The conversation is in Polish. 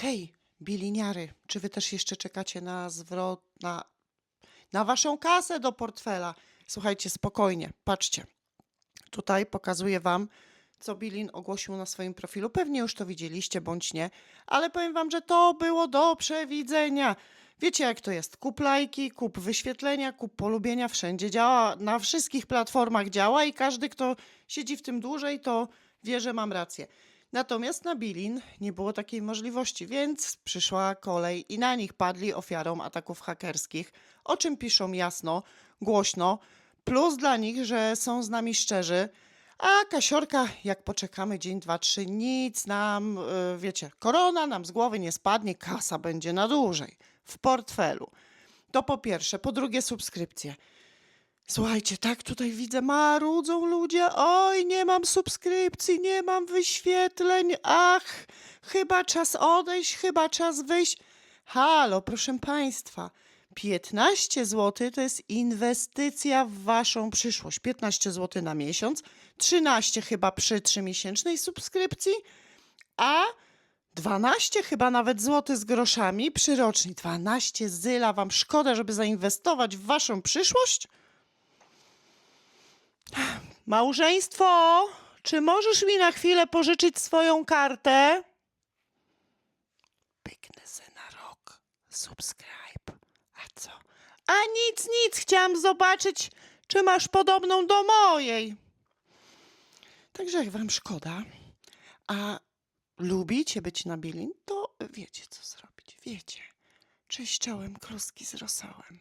Hej, biliniary, czy wy też jeszcze czekacie na zwrot, na, na waszą kasę do portfela? Słuchajcie, spokojnie, patrzcie. Tutaj pokazuję wam, co Bilin ogłosił na swoim profilu. Pewnie już to widzieliście, bądź nie, ale powiem wam, że to było do przewidzenia. Wiecie, jak to jest? Kup lajki, kup wyświetlenia, kup polubienia, wszędzie działa, na wszystkich platformach działa i każdy, kto siedzi w tym dłużej, to wie, że mam rację. Natomiast na Bilin nie było takiej możliwości, więc przyszła kolej i na nich padli ofiarą ataków hakerskich, o czym piszą jasno, głośno. Plus dla nich, że są z nami szczerzy. A Kasiorka, jak poczekamy dzień, dwa, trzy, nic nam, yy, wiecie, korona nam z głowy nie spadnie, kasa będzie na dłużej w portfelu. To po pierwsze. Po drugie, subskrypcje. Słuchajcie, tak tutaj widzę, marudzą ludzie. Oj, nie mam subskrypcji, nie mam wyświetleń. Ach, chyba czas odejść, chyba czas wyjść. Halo, proszę Państwa. 15 zł to jest inwestycja w Waszą przyszłość. 15 zł na miesiąc, 13 chyba przy 3-miesięcznej subskrypcji, a 12 chyba nawet złoty z groszami przy rocznej. 12 zyla Wam szkoda, żeby zainwestować w Waszą przyszłość? Małżeństwo, czy możesz mi na chwilę pożyczyć swoją kartę? Pyknę se na rok. Subscribe. A co? A nic, nic. Chciałam zobaczyć, czy masz podobną do mojej. Także jak wam szkoda, a lubicie być na Bilin, to wiecie, co zrobić. Wiecie. Czyściołem kluski z rosołem.